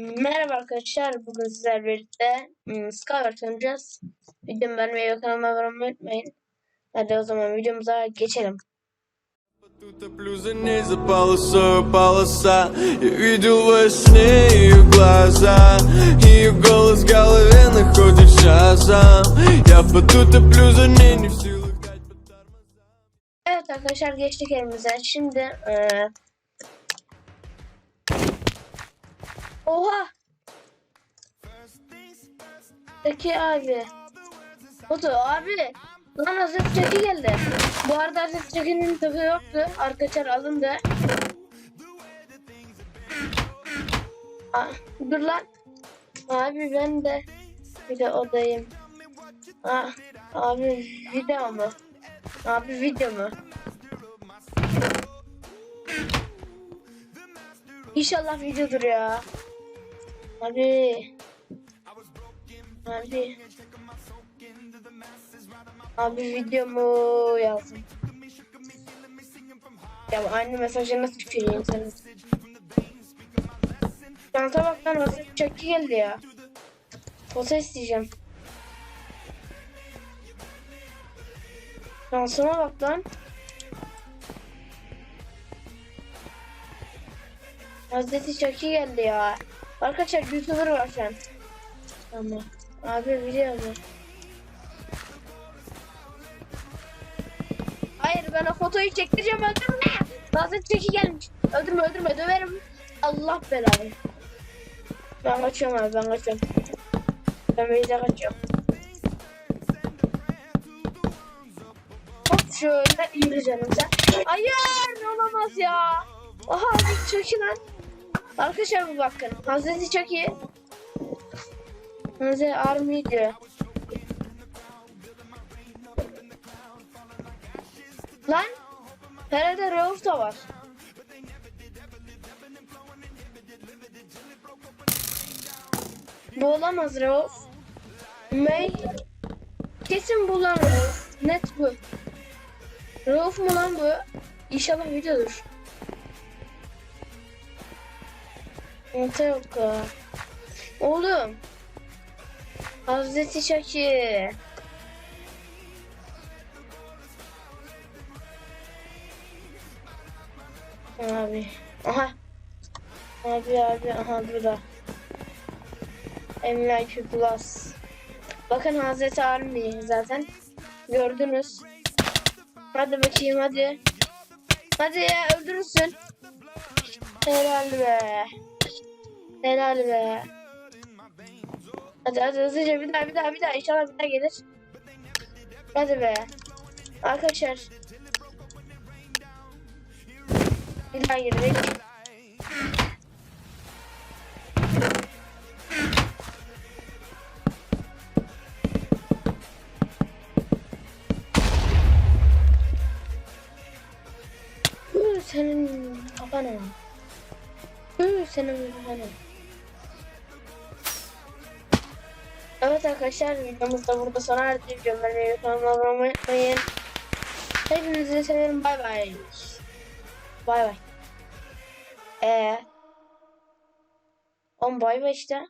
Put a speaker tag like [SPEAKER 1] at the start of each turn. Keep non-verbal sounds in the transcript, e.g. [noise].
[SPEAKER 1] Merhaba arkadaşlar. Bugün sizlerle birlikte hmm, Skyward oynayacağız. Videomu beğenmeyi ve kanalıma abone olmayı unutmayın. Hadi o zaman videomuza geçelim.
[SPEAKER 2] Тут плюса не запалоса, полоса Я видел во сне ее глаза Ее голос в голове находит шазам Я в поту топлю за ней, не в силах дать по тормозам
[SPEAKER 1] Evet arkadaşlar geçtik elimize. Şimdi eee Oha! Peki abi. Foto abi. Lan Hazreti Çeki geldi. Bu arada Hazreti Çeki'nin tıkı yoktu. Arkadaşlar alındı. Aa, [clears throat] dur lan. Abi ben de bir de odayım. Aa, abi video mu? Abi video mu? İnşallah videodur ya. Abi. Abi. Abi video mu yazdım. Ya aynı mesajı nasıl tüküreyim senin? Şansa bak lan çok iyi geldi ya. Foto isteyeceğim. Şansıma bak lan. Hazreti çok iyi geldi ya. Arkadaşlar YouTuber var şu an. Tamam. Abi biliyor mu? Hayır ben o fotoyu çektireceğim öldürme. Hazreti Çeki gelmiş. Öldürme öldürme döverim. Allah belanı. Ben kaçıyorum abi ben kaçıyorum. Ben Beyza kaçıyorum. Hop şöyle yürü canım sen. Hayır olamaz ya. Aha Hazreti Çeki lan. Arkadaşlar bakın. Hazreti Çeki. Hazreti Army diyor. Lan. Herhalde Rauf da var. Bu olamaz Rauf. May. Kesin bu lan Rauf. Net bu. Rauf mu lan bu? İnşallah videodur. Ha. Oğlum. Hazreti Şaki. Abi. Aha. Abi abi aha burada. MVQ Plus. Bakın Hazreti Army zaten. Gördünüz. Hadi bakayım hadi. Hadi ya öldürürsün. Helal be. Helal be. Hadi hadi hızlıca bir daha bir daha bir daha inşallah bir daha gelir. Hadi be. Arkadaşlar. Bir daha. Hı, senin kafana. Hı, senin kafana. Evet arkadaşlar videomuz da burada sona erdi. Videomu beğenmeyi kanalıma abone unutmayın. Hepinizi severim. Bay bay. Bay bay. Ee. On bay bay işte.